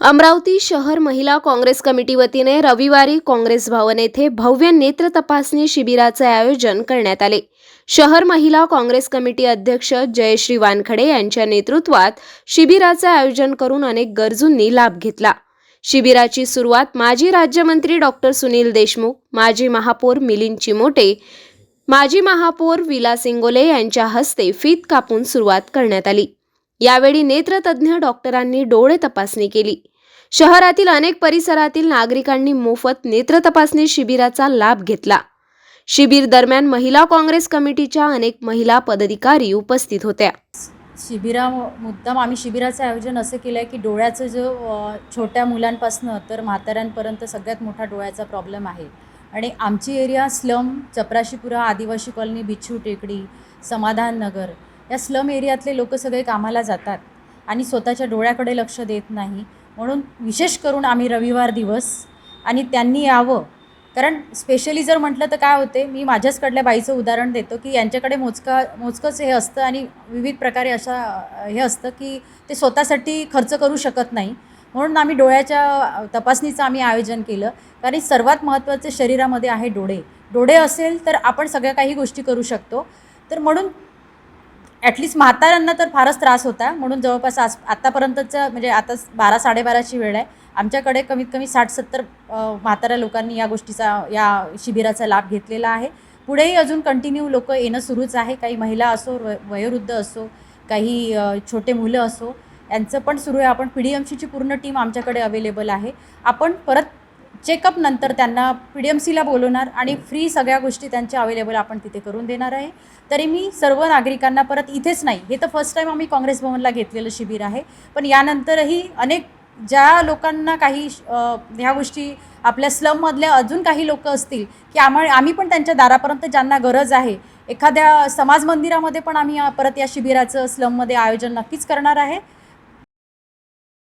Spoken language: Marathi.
अमरावती शहर महिला काँग्रेस कमिटी वतीने रविवारी काँग्रेस भवन येथे भव्य नेत्र तपासणी शिबिराचे आयोजन करण्यात आले. शहर महिला काँग्रेस कमिटी अध्यक्ष जयश्री वानखडे यांच्या नेतृत्वात शिबिराचे आयोजन करून अनेक गरजूंनी लाभ घेतला. शिबिराची सुरुवात माजी राज्यमंत्री डॉक्टर सुनील देशमुख माजी महापौर मिलिंद चिमोटे माजी महापौर विलास इंगोले यांच्या हस्ते फीत कापून सुरुवात करण्यात आली. यावेळी नेत्रतज्ञ डॉक्टरांनी डोळे तपासणी केली. शहरातील अनेक परिसरातील नागरिकांनी मोफत नेत्र तपासणी शिबिराचा लाभ घेतला. शिबिर दरम्यान महिला काँग्रेस कमिटीच्या अनेक महिला पदाधिकारी उपस्थित होत्या. शिबिरा मुद्दाम आम्ही शिबिराचं आयोजन असं केलं आहे की डोळ्याचं जो छोट्या मुलांपासनं तर म्हाताऱ्यांपर्यंत सगळ्यात मोठा डोळ्याचा प्रॉब्लेम आहे. आणि आमची एरिया स्लम चपराशीपुरा आदिवासी कॉलनी बिच्छू टेकडी समाधान नगर या स्लम एरियातले लोक सगळे कामाला जातात आणि स्वतःच्या डोळ्याकडे लक्ष देत नाही. म्हणून विशेष करून आम्ही रविवार दिवस आणि त्यांनी यावं. कारण स्पेशली जर म्हटलं तर काय होते मी माझ्याचकडल्या बाईचं उदाहरण देतो की यांच्याकडे मोजका मोजकंच हे असतं आणि विविध प्रकारे अशा हे असतं की ते स्वतःसाठी खर्च करू शकत नाही. म्हणून आम्ही डोळ्याच्या तपासणीचं आम्ही आयोजन केलं. कारण सर्वात महत्त्वाचे शरीरामध्ये आहे डोळे. डोळे असेल तर आपण सगळ्या काही गोष्टी करू शकतो. तर म्हणून ॲटलिस्ट म्हाताऱ्यांना तर फारच त्रास होता. म्हणून जवळपास आज आत्तापर्यंतचं म्हणजे आता बारा साडेबाराची वेळ आहे. आमच्याकडे कमीत कमी साठ सत्तर म्हाताऱ्या लोकांनी या गोष्टीचा या शिबिराचा लाभ घेतलेला आहे. पुढेही अजून कंटिन्यू लोक येणं सुरूच आहे. काही महिला असो व वयोवृद्ध असो काही छोटे मुलं असो यांचं पण सुरू आहे. आपण पी डी एम सीची पूर्ण टीम आमच्याकडे अवेलेबल आहे. आपण परत चेकअप नंतर त्यांना पी डी एम सीला बोलवणार आणि फ्री सगळ्या गोष्टी त्यांच्या अवेलेबल आपण तिथे करून देणार आहे. तरी मी सर्व नागरिकांना परत इथेच नाही हे तर फर्स्ट टाईम आम्ही काँग्रेस भवनला घेतलेलं शिबिर आहे. पण यानंतरही अनेक ज्या लोकांना काही ह्या गोष्टी आपल्या स्लममधल्या अजून काही लोक असतील की आम्हा आम्ही पण त्यांच्या दारापर्यंत ज्यांना गरज आहे एखाद्या समाज मंदिरामध्ये पण आम्ही परत या शिबिराचं स्लममध्ये आयोजन नक्कीच करणार आहे.